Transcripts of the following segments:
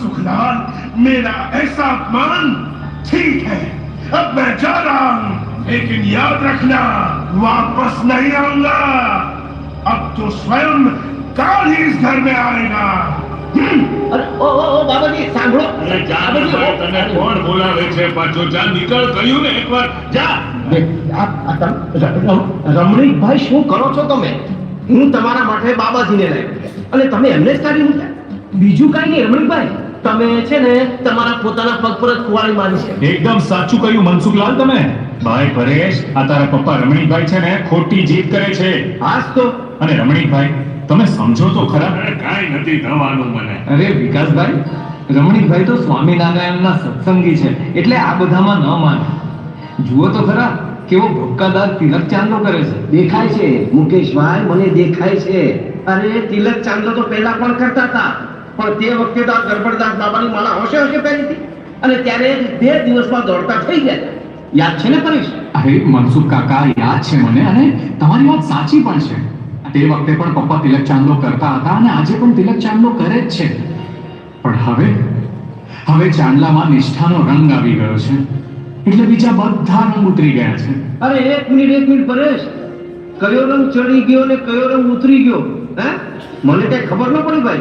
मनसुखलाल मेरा ऐसा अपमान ठीक है अब मैं जा रहा हूं लेकिन याद रखना वापस नहीं आऊंगा अब तो स्वयं काल ही इस घर में आएगा हम्म। અરે ઓ ઓ ઓ બાબાજી સાંભળો અરે જા ને ભાઈ, તને કોણ બોલાવે છે પાછો જા નીકળ કહ્યું ને એકવાર જા આ- આ તમ- ર- રમ- રમણીકભાઈ શું કરો છો તમે હું તમારા માટે બાબાજીને લાવ્યો અને તમે એમને જ કાઢી મૂક્યા બીજું કાંઈ નહીં રમણીકભાઈ તમે છે ને તમારા પોતાના પગ પર જ કુવાળી મારી છે. એકદમ સાચું કહ્યું મનસુખલાલ તમે? ભાઈ પરેશ આ તારા પપ્પા રમણીકભાઈ છે ને ખોટી જીત કરે છે. આ તો? અને રમણીકભાઈ તમે સમજો તો ખરા. કાઈ કાંઈ નથી થવાનું મને. અરે વિકાસભાઈ રમણીકભાઈ તો સ્વામિનારાયણના સત્સંગી છે એટલે આ બધામાં ન માને. જુઓ તો ખરા કેવો ભક્કાદાર તિલક ચાંદલો કરે છે. દેખાય છે. મુકેશભાઈ મને દેખાય છે. અરે તિલક ચાંદલો તો પહેલા પણ કરતા હતા. પણ તે વખતે તો આ ગરબડદાસ બાબાની માળા હોશે હોશે પહેરી હતી અને ત્યારે બે દિવસમાં દોડતા થઈ ગયા. યાદ છે ને પરેશ? અરે મનસુખ કાકા યાદ છે મને અને તમારી વાત સાચી પણ છે. તે વખતે પણ પપ્પા તિલક ચાંદલો કરતા હતા અને આજે પણ તિલક ચાંદલો કરે જ છે. પણ હવે હવે ચાંદલામાં નિષ્ઠાનો રંગ આવી ગયો છે. એટલે બીજા બધા રંગ ઉતરી ગયા છે. અરે એક મિનિટ એક મિનિટ પરેશ. કયો રંગ ચડી ગયો ને કયો રંગ ઉતરી ગયો? હે? મને કઈ ખબર ન પડી ભાઈ.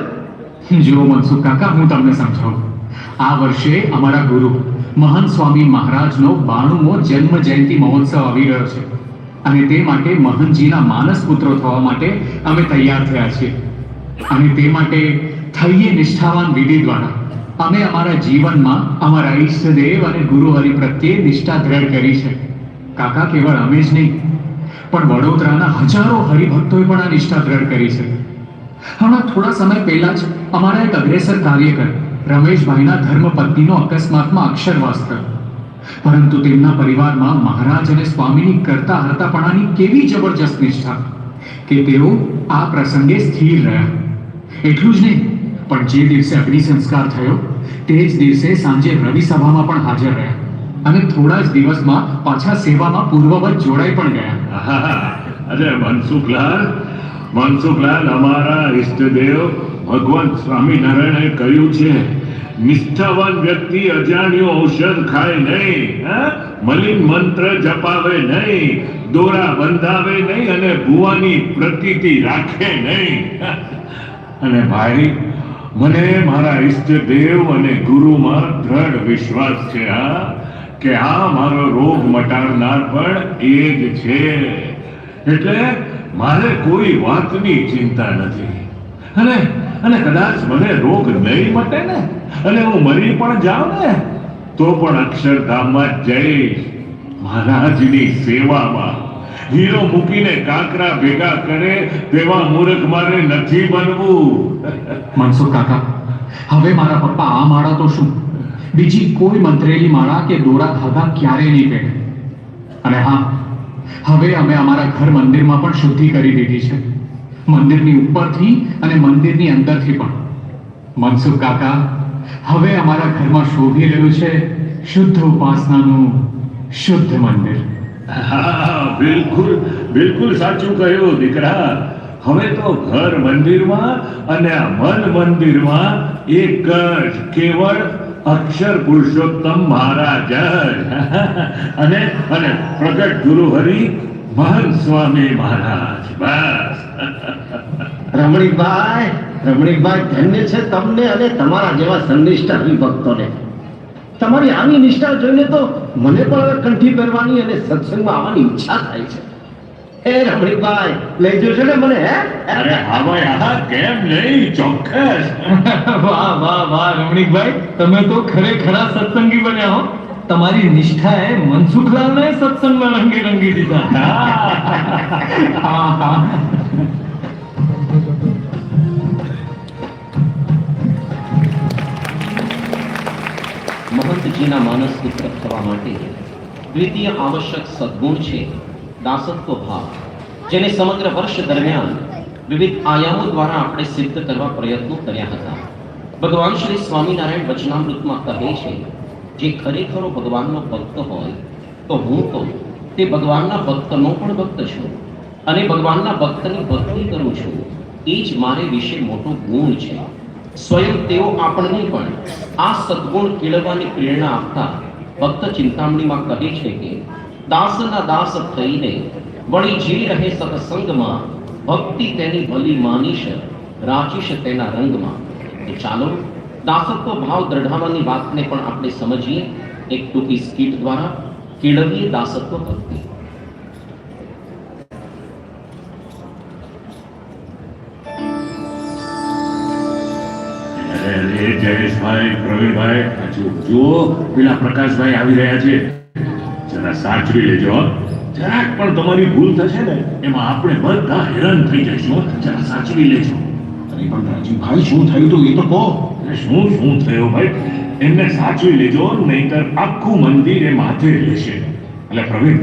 જુઓ મનસુખ કાકા, હું તમને સમજાવું. આ વર્ષે અમારા ગુરુ મહાન સ્વામી મહારાજનો બાણુમો જન્મ જયંતિ મહોત્સવ આવી રહ્યો છે. અને તે માટે મહંતજીના માનસ પુત્રો થવા માટે અમે તૈયાર થયા છીએ. અને તે માટે થઈએ નિષ્ઠાવાન વિધિ દ્વારા અમે અમારા જીવનમાં અમારા ઈષ્ટદેવ અને ગુરુ હરિ પ્રત્યે નિષ્ઠા દ્રઢ કરી છે. કાકા, કેવળ અમે જ નહીં, પણ વડોદરાના હજારો હરિભક્તોએ પણ આ નિષ્ઠા દ્રઢ કરી છે. હમણાં થોડા સમય પહેલા જ અમારા એક અગ્રેસર કાર્યકર, રમેશભાઈના ધર્મપત્નીનો અકસ્માતમાં અક્ષરવાસ થયો. પરંતુ તેમના પરિવારમાં મહારાજ અને સ્વામીની કરતા હરતાપણાની કેવી જબરજસ્ત નિષ્ઠા કે તેઓ આ પ્રસંગે સ્થિર રહ્યા. એટલું જ નહીં, પણ જે દિવસે અગ્નિ સંસ્કાર થયો, તે જ દિવસે સાંજે રવિ સભામાં પણ હાજર રહ્યા અને થોડા જ દિવસમાં પાછા સેવામાં પૂર્વવત જોડાઈ પણ ગયા. અરે મનસુખલાલ મનસુખલાલ, અમારા ઈષ્ટદેવ ભગવાન સ્વામિનારાયણે કહ્યું છે, નિષ્ઠાવાન વ્યક્તિ અજાણ્યો ઔષધ ખાય નહીં? મલિન મંત્ર જપાવે નહીં, દોરા બંધાવે નહીં અને ભુવાની પ્રતીતિ રાખે નહીં અને ભાઈ, મને મારા ઈષ્ટદેવ અને ગુરુમાં દ્રઢ વિશ્વાસ છે, હા, કે આ મારો રોગ મટાડનાર પણ એ જ છે એટલે મારે કોઈ વાતની ચિંતા નથી. અને અને કદાચ મને રોગ નહીં મટે ને, અને હું મરી પણ જાઉં ને, તો પણ અક્ષરધામમાં જઈશ મહારાજની સેવામાં હીરો મૂકીને કાંકરા ભેગા કરે તેવા મૂર્ખ મારે નથી બનવું. મનસુખ કાકા, હવે મારા પપ્પા આ માળા તો શું? બીજી કોઈ મંત્રેલી માળા કે દોરા ધાગા ક્યારેય નહીં પહેરે. અને હા હવે અમે અમારા ઘર મંદિરમાં પણ શુદ્ધિ કરી દીધી છે. મંદિરની ઉપરથી અને મંદિરની અંદરથી પણ. મનસુખ કાકા, હવે અમારા ઘરમાં શોભી રહ્યું છે શુદ્ધ ઉપાસનાનું શુદ્ધ મંદિર. હા, બિલકુલ બિલકુલ સાચું કહ્યું દીકરા. હવે તો ઘર મંદિરમાં અને મન મંદિરમાં એક જ કેવળ અક્ષર પુરુષોત્તમ મહારાજ. અને અને પ્રગટ ગુરુ હરિ મહન સ્વામી મહારાજ. બસ. રમણીકભાઈ રમણીકભાઈ, ધન્ય છે તમને અને તમારા જેવા સંનિષ્ઠ હરિભક્તોને. તમારી આવી નિષ્ઠા જોઈને તો મને પણ કંઠી પહેરવાની અને સત્સંગમાં આવવાની ઈચ્છા થાય છે. એ રમણીકભાઈ લઈ જશો ને મને હે? અરે હા ભાઈ હા કેમ નહીં? ચોક્કસ. વાહ વાહ વાહ રમણીકભાઈ તમે તો ખરેખરા સત્સંગી બન્યા હો. તમારી નિષ્ઠાએ મનસુખલાલને સત્સંગમાં રંગી રંગી દીધા. હા. હા મહંતજીના માનસ પુત્ર થવા માટે દ્વિતીય આવશ્યક સદગુણ છે. દાસત્વ ભાવ, જેને સમગ્ર વર્ષ દરમિયાન વિવિધ આયામો દ્વારા આપણે સિદ્ધ કરવા પ્રયત્નો કર્યા હતા. ભગવાન શ્રી સ્વામિનારાયણ વચનામૃતમાં કહે છે, જે ખરેખરો ભગવાનનો ભક્ત હોય, તો હું તો તે ભગવાનના ભક્તનો પણ ભક્ત છું અને ભગવાનના ભક્તની ભક્તિ કરું છું. એ જ મારે વિશે મોટો ગુણ છે. સ્વયં તેઓ આપણને પણ આ સદગુણ કેળવવાની પ્રેરણા આપતા ભક્ત ચિંતામણીમાં કહે છે કે દાસના દાસ થઈને વળી જે રહે સત્સંગમાં, ભક્તિ તેની ભલી માનીશ રાચીશ તેના રંગમાં. ચાલો, દાસત્વ ભાવ દ્રઢાવાની વાતને પણ આપણે સમજીએ. એક ટૂંકી સ્કીટ દ્વારા કેળવીએ દાસત્વ ભક્તિ. જયેશભાઈ, પ્રવીણભાઈ જુઓ, પેલા પ્રકાશભાઈ આવી રહ્યા છે. જરા સાચવી લેજો જરાક પણ તમારી ભૂલ થશે ને એમાં આપણે બધા હેરાન થઈ જઈશું જરા સાચવી લેજો. અરે પણ રાજીવભાઈ શું થયું તું? એ તો કહો. શું શું થયું ભાઈ? એમને સાચવી લેજો નહીતર આખું મંદિર એ માથે લેશે એટલે પ્રવીણ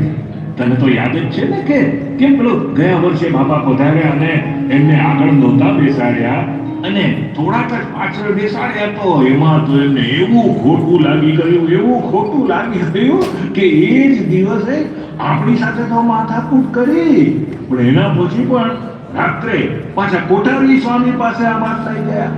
તને તો યાદ જ છે ને કે કેમ પેલો ગયા વર્ષે બાપા પધાર્યા અને એમને આગળ નહોતા બેસાડ્યા? અને થોડાક જ પાછળ બેસાડ્યા તો એમાં તો એમને એવું ખોટું લાગી ગયું, એવું ખોટું લાગી ગયું કે એ જ દિવસે આપણી સાથે તો માથાકૂટ કરી. પણ એના પછી પણ રાત્રે પાછા કોઠારી સ્વામી પાસે આમાં થઈ ગયા.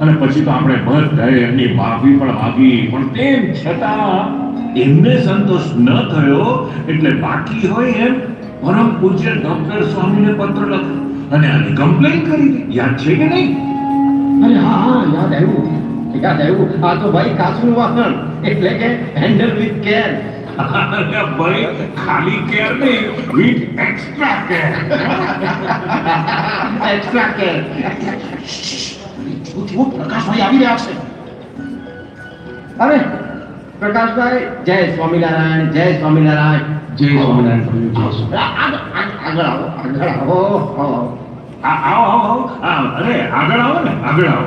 અને પછી તો આપણે બધાએ એમની માફી પણ માગી પણ તેમ છતાં એમને સંતોષ ન થયો એટલે બાકી હોય એમ પરમ પૂજ્ય ડોક્ટર સ્વામીને પત્ર લખ્યો. અને આની કમ્પ્લેન કરી. યાદ છે કે નહીં? અરે હા હા યાદ આવ્યું. યાદ આવ્યું. આ તો ભાઈ કાચનું વાહન. એટલે કે હેન્ડલ વિથ કેર અરે ભાઈ ખાલી કેર નહીં with extra care extra care Prakashbhai આવી રહ્યા છે. અરે પ્રકાશભાઈ જય સ્વામિનારાયણ જય સ્વામિનારાયણ. જય સ્વામિનારાયણ પ્રભુ, જય સ્વામિનારાયણ. આ- આ- આગળ આવો આગળ આવો. આવો. આ- આવો. આવો અરે આગળ આવો ને આગળ આવો.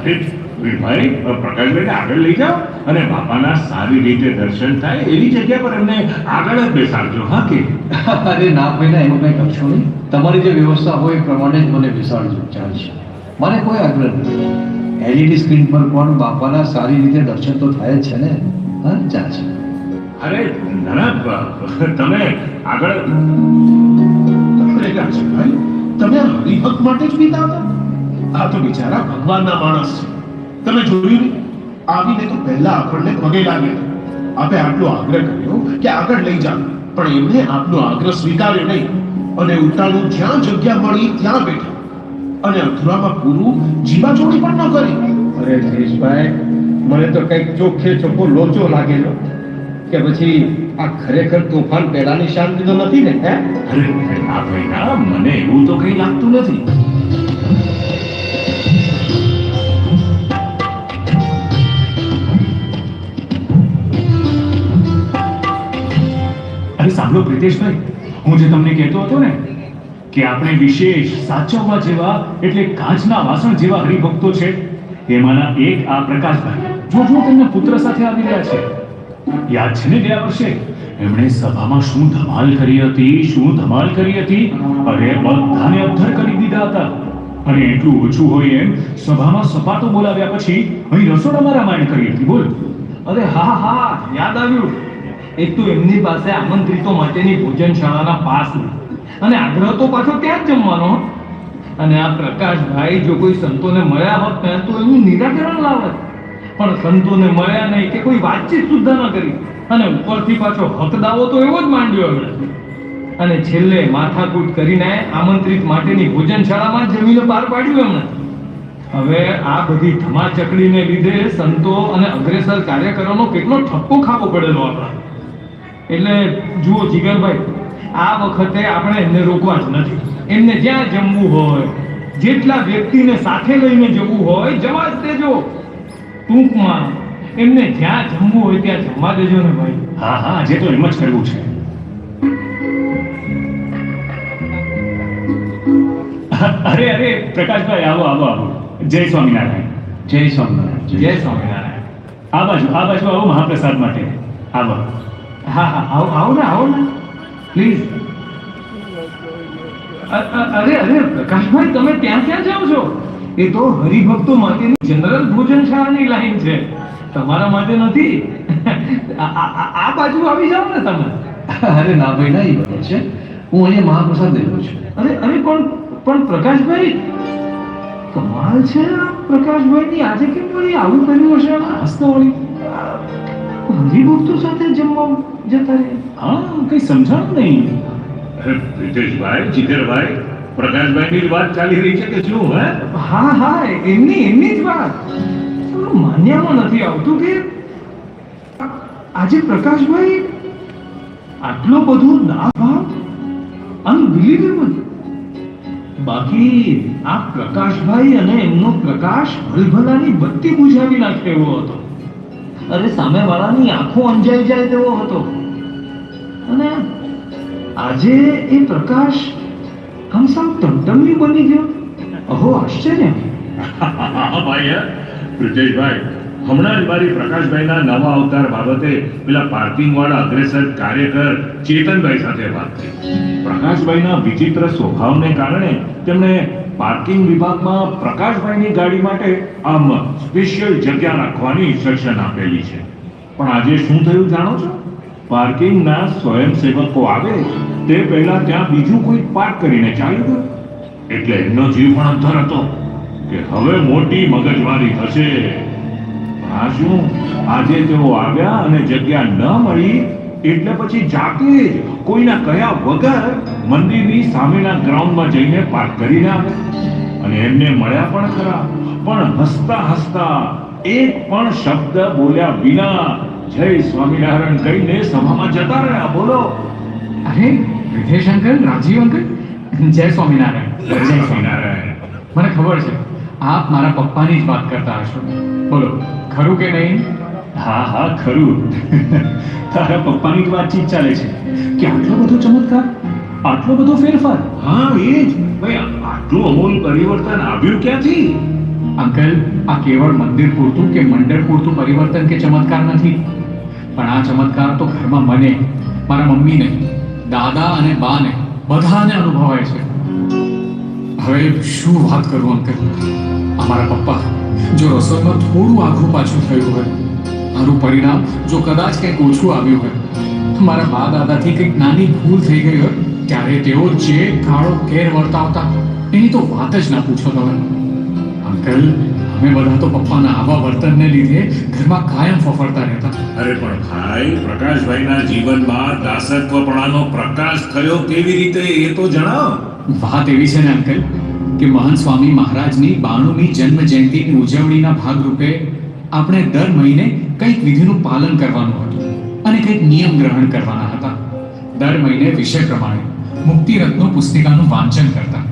અરે વીરભાઈ પ્રકાશભાઈને આગળ લઈ જાઓ અને બાપાના સારી રીતે દર્શન થાય એવી જગ્યા પર એમને આગળ જ બેસાડજો હા કે? અરે ના ભાઈ ના એનું કંઈ કરશો નહીં. તમારી જે વ્યવસ્થા હોય એ પ્રમાણે જ મને બેસાડજો ચાલશે. મને કોઈ આગ્રહ નથી. એલઈડી સ્ક્રીન પર પણ બાપાના સારી રીતે દર્શન તો થાય જ છે ને? હા ચાલશે. અરે ના તમે આગળ. ભાઈ? તમે હરિભક્ત માટે જ હતા? આ તો બિચારા ભગવાનના માણસ છે. તમે જોયું નહીં? આવીને તો પહેલા આપણને પગે લાગ્યા. આપે આટલો આગ્રહ કર્યો કે આગળ લઈ જાઓ. પણ એમને આપનો આગ્રહ સ્વીકાર્યો નહીં. અને ઉતાળું જ્યાં જગ્યા મળી ત્યાં બેઠા. અને અધૂરામાં પૂરું જીવાજોડી પણ ન કરી. અરે જયેશભાઈ, મને તો કંઈક ચોખ્ખે ચોખ્ખો લોચો લાગેલો. કે પછી આ ખરેખર તોફાન પેલાની શાંતિ તો નથી ને, હે? અરે ના મને એવું તો કઈ લાગતું નથી. અરે સાંભળો પ્રિતેશભાઈ, હું જે તમને કહેતો હતો ને, કે આપણે વિશેષ સાચવવા જેવા એટલે કાચના વાસણ જેવા હરિભક્તો છે એમાંના એક આ પ્રકાશભાઈ. જો જો તેમના પુત્ર સાથે આવી રહ્યા છે. યાદ છે ને ગયા વર્ષે? એમણે સભામાં શું ધમાલ કરી હતી, શું ધમાલ કરી હતી? અરે, બધાને અધ્ધર કરી દીધા હતા. અને એટલું ઓછું હોય એમ સભામાં સપાટો બોલાવ્યા પછી અહીં રસોડામાં રામાયણ કરી હતી, બોલ. અરે, હા હા, યાદ આવ્યું. એક તો એમની પાસે આમંત્રિતો માટેની ભોજનશાળાના પાસ અને આગ્રહ તો પાછો ત્યાં જ જમવાનો અને આ પ્રકાશભાઈ જો કોઈ સંતોને મળ્યા હોત ને, તો એનું નિરાકરણ લાવત. પણ સંતોને મળ્યા નહીં કે કોઈ વાતચીત સુદ્ધા ન કરી. અને ઉપરથી પાછો હક દાવો તો એવો જ માંડ્યો એમણે. અને છેલ્લે માથાકૂટ કરીને આમંત્રિત માટેની ભોજનશાળામાં જમીને પાર પાડ્યું એમણે. હવે આ બધી ધમાચકડીને લીધે સંતો અને અગ્રેસર કાર્યકરોનો કેટલો ઠપકો ખાવો પડેલો આપણા. એટલે જુઓ જીગરભાઈ, આ વખતે આપણે એમને રોકવા જ નથી. એમને જ્યાં જમવું હોય, જેટલા વ્યક્તિને સાથે લઈને જવું હોય, જવા જ દેજો. ટૂંકમાં એમને જ્યાં જમવું હોય ત્યાં જમવા દેજો ને ભાઈ. હા હા જે તો એમ જ કરવું છે. અરે અરે પ્રકાશભાઈ આવો આવો આવો. જય સ્વામિનારાયણ. જય સ્વામિનારાયણ જય સ્વામિનારાયણ. આ બાજુ આ બાજુ આવો મહાપ્રસાદ માટે. આવો. હા હા આવો આવો ને આવો ને. પ્લીઝ અરે અરે પ્રકાશભાઈ તમે ત્યાં ક્યાં જાઓ છો? એ તો હરિભક્તો માટેની જનરલ ભોજનશાળાની લાઈન છે. તમારા માટે નથી. આ- બાજુ આવી જાઓ ને તમે. અરે ના ભાઈ ના એ બને છે. હું અહીંયા મહાપ્રસાદ લઈ છું. અરે અરે પણ પણ પ્રકાશભાઈ કમાલ છે પ્રકાશભાઈ પ્રકાશભાઈની. આજે કેમ વળી આવું કર્યું હશે? આજ વળી હરિભક્તો સાથે જમવા જતા રહે. હા કઈ સમજાણું નહીં. અરે, જીતેરભાઈ પ્રકાશભાઈની વાત ચાલી રહી છે કે શું, હે? હા હા, એમની એમની જ વાત. માન્યામાં નથી આવતું કે આજે પ્રકાશભાઈ આટલો બધો દાભાવ અનબિલીવેબલ બાકી આ પ્રકાશભાઈ અને એમનો પ્રકાશ ભલભલાની બત્તી બુઝાવી નાખે એવો હતો. અરે, સામેવાળાની આંખો અંજાઈ જાય તેવો હતો. અને આજે એ પ્રકાશ સાવ ટમટમી બની ગયો? અહો, આશ્ચર્ય. ભાઈ, હે. પ્રિતેશભાઈ હમણાં જ મારી પ્રકાશભાઈના નવા અવતાર બાબતે પેલા પાર્કિંગ વાળા અગ્રેસર કાર્યકર ચેતનભાઈ સાથે વાત થઈ. પ્રકાશભાઈના વિચિત્ર સ્વભાવને કારણે તેમણે પાર્કિંગ વિભાગમાં પ્રકાશભાઈની ગાડી માટે આમ સ્પેશિયલ જગ્યા રાખવાની ઇન્સ્ટ્રક્શન આપેલી છે. પણ આજે શું થયું જાણો છો? પાર્કિંગના સ્વયંસેવકો આવે તે પહેલા ત્યાં બીજું કોઈ પાર્ક કરીને ચાલ્યું ગયું? એટલે એમનો જીવ પણ અંતર હતો કે હવે મોટી મગજમારી થશે આ શું? આજે તેઓ આવ્યા અને જગ્યા ન મળી, એટલે પછી જાતે જ કોઈના કયા વગર મંદિરની સામેના ગ્રાઉન્ડમાં જઈને પાર્ક કરીને આવે. અને એમને મળ્યા પણ ખરા. પણ હસતા હસતા એક પણ શબ્દ બોલ્યા વિના જય સ્વામિનારાયણ કહીને સભામાં જતા રહ્યા. બોલો. અરે રિધેશ અંકલ રાજીવ અંકલ જય સ્વામિનારાયણ. જય સ્વામિનારાયણ. મને ખબર છે આપ મારા પપ્પાની જ વાત કરતા હશો. બોલો ખરું કે નહીં? હા હા ખરું. તારા પપ્પાની જ વાતચીત ચાલે છે. કે આટલો બધો ચમત્કાર આટલો બધો ફેરફાર? હા એ જ ભાઈ આટલું અમૂલ પરિવર્તન આવ્યું ક્યાંથી? અંકલ આ કેવળ મંદિર પૂરતું કે મંડળ પૂરતું પરિવર્તન કે ચમત્કાર નથી? પણ આ ચમત્કાર તો ઘરમાં મને મારા મમ્મીને દાદા અને બાને બધાને અનુભવાય છે. હવે શું વાત કરું અંકલ? અમારા પપ્પા, જો રસોઈમાં થોડું આઘું પાછું થયું હોય મારું પરિણામ જો કદાચ કંઈક ઓછું આવ્યું હોય, મારા બા દાદાથી કંઈક નાની ભૂલ થઈ ગઈ હોય, ત્યારે તેઓ જે કાળો કેર વર્તાવતા એની તો વાત જ ના પૂછો તમે. અંકલ અમે બધા તો પપ્પાના આવા વર્તનને લીધે ઘરમાં કાયમ ફફડતા રહેતા. અરે પણ ભાઈ પ્રકાશભાઈના જીવનમાં દાસત્વપણાનો પ્રકાશ થયો કેવી રીતે એ તો જણાવ. વાત એવી છે ને અંકલ કે મહાન સ્વામી મહારાજની બાણુમી જન્મ જયંતિની ઉજવણીના ભાગરૂપે આપણે દર મહિને કંઈક વિધિનું પાલન કરવાનું હતું અને કંઈક નિયમ ગ્રહણ કરવાના હતા. દર મહિને વિષય પ્રમાણે મુક્તિ રત્નો પુસ્તિકાનું વાંચન કરતા.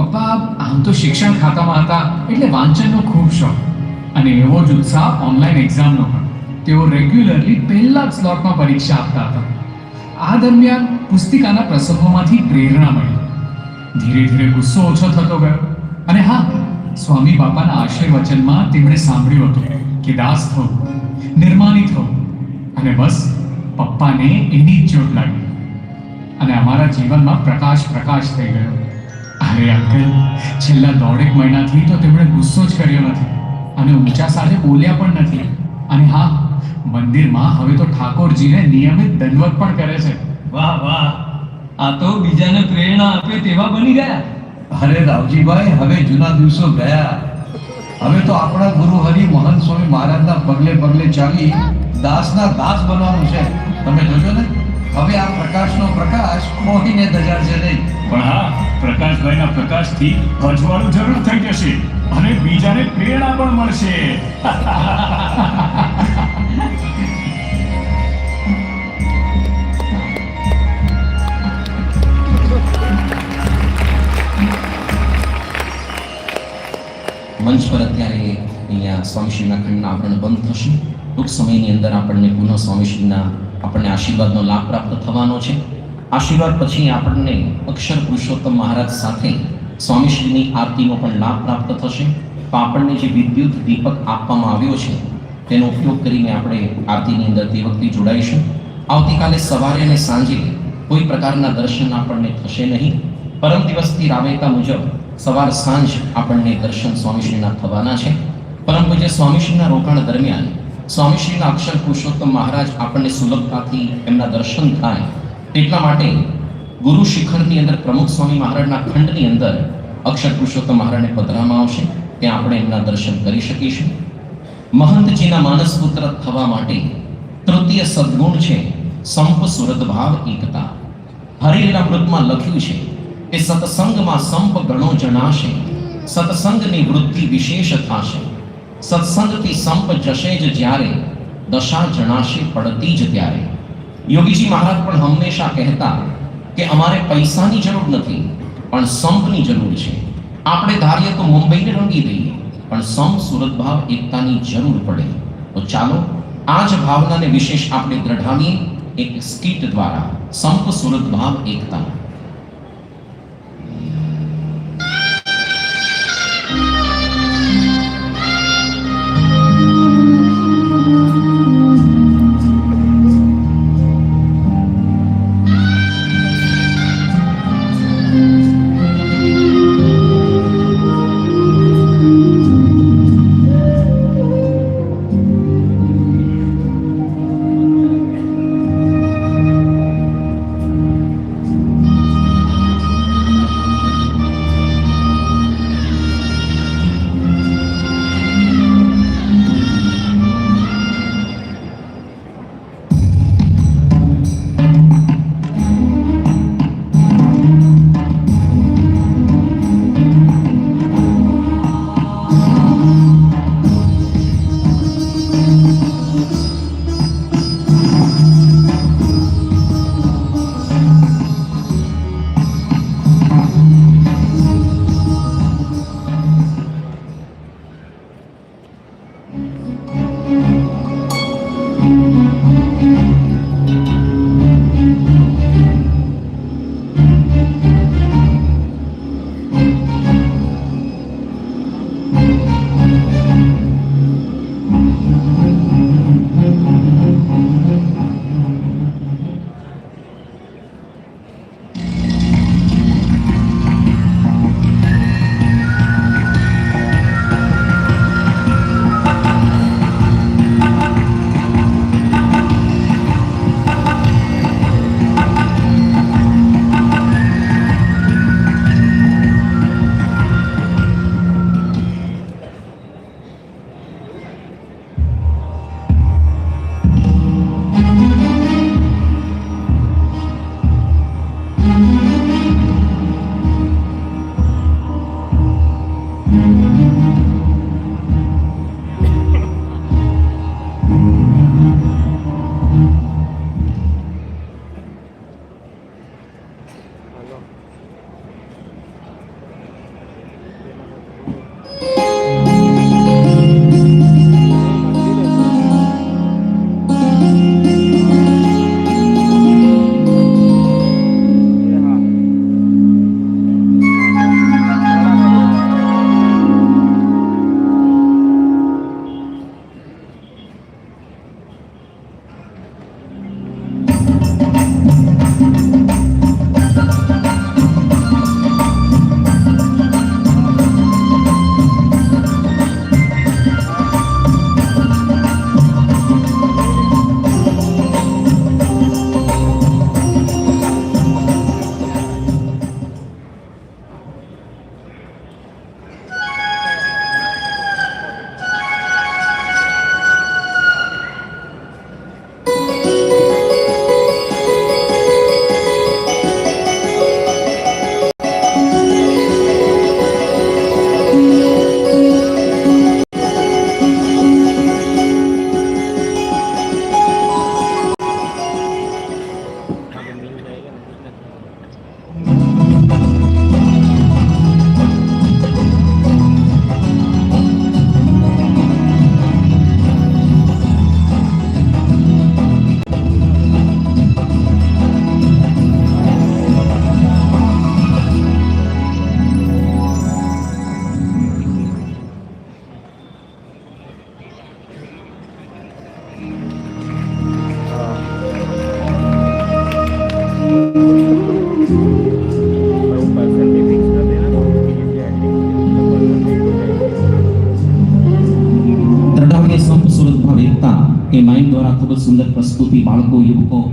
પપ્પા, આમ તો શિક્ષણ ખાતામાં હતા એટલે વાંચનનો ખૂબ શોખ. અને એવો જ ઉત્સાહ ઓનલાઈન એક્ઝામનો પણ. તેઓ રેગ્યુલરલી પહેલા જ સ્લોટમાં પરીક્ષા આપતા હતા. આ દરમિયાન પુસ્તિકાના પ્રસંગોમાંથી પ્રેરણા મળી. ધીરે ધીરે ગુસ્સો ઓછો થતો ગયો. અને હા, સ્વામી બાપાના આશીર્વચનમાં તેમણે સાંભળ્યું હતું કે દાસ થવું, નિર્માની થવું. અને બસ, પપ્પાને એની જ ચોટ લાગી. અને અમારા જીવનમાં પ્રકાશ પ્રકાશ થઈ ગયો. અરે અંકલ છેલ્લા દોઢેક મહિનાથી તો તેમણે ગુસ્સો જ કર્યો નથી અને ઊંચા સાથે બોલ્યા પણ નથી. અને હા મંદિરમાં હવે તો ઠાકોરજીને નિયમિત દંડવત પણ કરે છે. વાહ વાહ. આ તો બીજાને પ્રેરણા આપે તેવા બની ગયા. અરે રાવજીભાઈ હવે જૂના દિવસો ગયા. હવે તો આપણા ગુરુ હરિ મહંત સ્વામી મહારાજના પગલે પગલે ચાલી દાસના દાસ બનવાનું છે. તમે જોજો ને. હવે આ પ્રકાશનો પ્રકાશ મોહીને ધજાડશે નહીં. પણ હા, પ્રકાશભાઈના પ્રકાશથી અજવાળું જરૂર થઈ જશે અને બીજાને પ્રેરણા પણ મળશે. મંચ પર અત્યારે અહીંયા સ્વામીશ્રીના ખંડના આપણે બંધ થશે. ટૂંક સમયની અંદર આપણને પુનઃ સ્વામીશ્રીના આપણને આશીર્વાદનો લાભ પ્રાપ્ત થવાનો છે. આશીર્વાદ પછી આપણને અક્ષર પુરુષોત્તમ મહારાજ સાથે સ્વામીશ્રીની આરતીનો પણ લાભ પ્રાપ્ત થશે. તો આપણને જે વિદ્યુત દીપક આપવામાં આવ્યો છે, તેનો ઉપયોગ કરીને આપણે આરતીની અંદર તે વખતે જોડાઈશું. આવતીકાલે સવારે અને સાંજે કોઈ પ્રકારના દર્શન આપણને થશે નહીં. પરમ દિવસથી રાબેતા મુજબ સવાર સાંજ આપણને દર્શન સ્વામીશ્રીના થવાના છે. પરમ પૂજ્ય સ્વામીશ્રીના રોકાણ દરમિયાન સ્વામીશ્રીના અક્ષર પુરુષોત્તમ મહારાજ આપણને સુલભતાથી એમના દર્શન થાય એટલા માટે ગુરુ શિખરની અંદર પ્રમુખ સ્વામી મહારાજના ખંડની અંદર અક્ષર પુરુષોત્તમ મહારાજને પધરામાં આવશે. ત્યાં આપણે એમના દર્શન કરી શકીશું મહંતજીના માનસ પુત્ર થવા માટે તૃતીય સદગુણ છે સંપ સુરત ભાવ એકતા. હરિના મૃતમાં લખ્યું છે કે સત્સંગમાં સંપ ગણો જણાશે, સત્સંગની વૃત્તિ વિશેષ થાશે. સત્સંગથી સંપ જશે જ જ્યારે, દશા જણાશે, પડતી જ ત્યારે. યોગીજી મહારાજ પણ હંમેશા કહેતા કે અમારે પૈસાની જરૂર નથી, પણ સંપની જરૂર છે. આપણે ધારીએ તો મુંબઈને રંગી દઈએ, પણ સંપ સુરત ભાવ એકતાની જરૂર પડે. તો ચાલો, આ જ ભાવનાને વિશેષ આપણે દ્રઢાવીએ એક સ્કીટ દ્વારા સંપ સુરત ભાવ એકતા.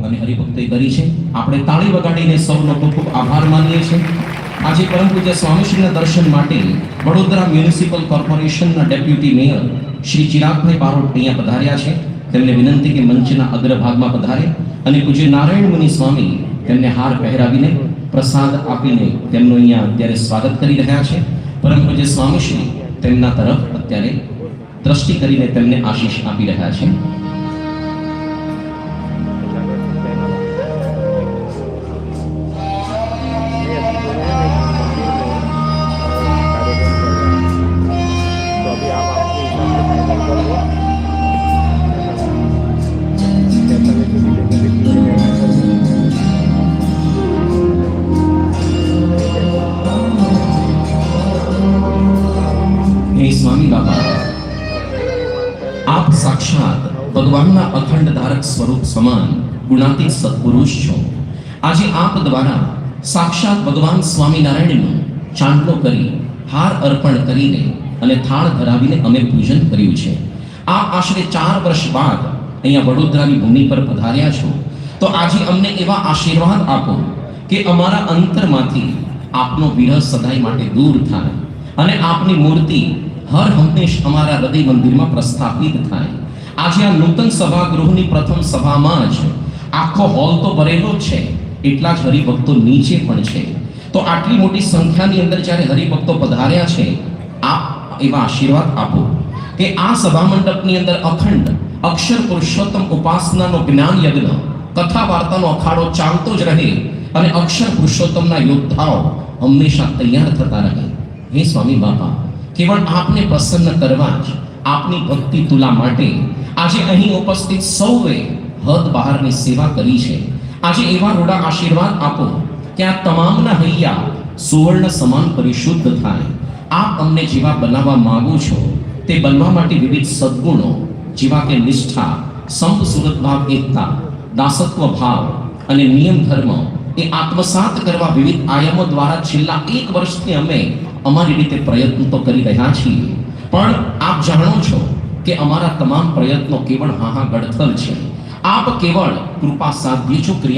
અને હરિભક્તે કરી છે. આપણે તાળી વગાડીને સૌનો ખૂબ ખૂબ આભાર માનીએ છીએ. આજે પરમ પૂજ્ય સ્વામીશ્રીના દર્શન માટે વડોદરા મ્યુનિસિપલ કોર્પોરેશનના ડેપ્યુટી મેયર શ્રી ચિરાગભાઈ બારોટ અહીંયા પધાર્યા છે. તેમને વિનંતી કે મંચના અગ્રભાગમાં પધારે અને પૂજ્ય નારાયણ મુનિ સ્વામી તેમને હાર પહેરાવીને પ્રસાદ આપીને તેમનું અહીંયા અત્યારે સ્વાગત કરી રહ્યા છે. પરમ પૂજ્ય સ્વામીશ્રી તેમના તરફ અત્યારે દ્રષ્ટિ કરીને તેમને આશીષ આપી રહ્યા છે. સ્વરૂપ સમાન ગુણાતી સત્પુરુષ છો. આજે આપ દ્વારા સાક્ષાત ભગવાન સ્વામિનારાયણનું ચાંદલો કરી હાર અર્પણ કરીને અને થાળ ધરાવીને અમે પૂજન કર્યું છે. આ આશરે ચાર વર્ષ બાદ અહીંયા વડોદરાની ભૂમિ પર પધાર્યા છો. તો આજે અમને એવા આશીર્વાદ આપો કે અમારા અંતરમાંથી આપનો વિરહ સદાય માટે દૂર થાય અને આપની મૂર્તિ હર હંમેશ અમારા હૃદય મંદિરમાં પ્રસ્થાપિત થાય. આજે આ નૂતન સભાગૃહની પ્રથમ સભામાં જ આખો હોલ તો ભરેલો જ છે, એટલા જ હરિભક્તો નીચે પણ છે. તો આટલી મોટી સંખ્યાની અંદર જ્યારે હરિભક્તો પધાર્યા છે, આપ એવા આશીર્વાદ આપો કે આ સભા મંડપની અંદર અખંડ અક્ષર પુરુષોત્તમ ઉપાસનાનો જ્ઞાન યજ્ઞ, કથા વાર્તાનો અખાડો ચાલતો જ રહે અને અક્ષર પુરુષોત્તમના યોદ્ધાઓ હંમેશા તૈયાર થતા રહે. હે સ્વામી બાપા, કેવળ આપને પ્રસન્ન કરવા જ આપની ભક્તિ તુલા માટે આજે અહીં ઉપસ્થિત સૌએ હદ બહારની સેવા કરી છે. આજે એવા રોડા આશીર્વાદ આપો, કે આ તમામના હૈયા સુવર્ણ સમાન પરિશુદ્ધ થાય. આપ અમને જેવા બનાવવા માગો છો, તે બનવા માટે વિવિધ સદગુણો, જેવા કે નિષ્ઠા, સંપ સુરત ભાવ એકતા, દાસત્વ ભાવ અને નિયમ ધર્મ, એ આત્મસાત કરવા વિવિધ આયામો દ્વારા છેલ્લા એક વર્ષથી અમે અમારી રીતે પ્રયત્ન તો કરી રહ્યા છીએ. પણ આપ જાણો છો કે અમારા તમામ પ્રયત્નો કેવળ હાહા ગડથલ છે. આપ કેવળ કૃપા સાધ્ય છો ક્રિયા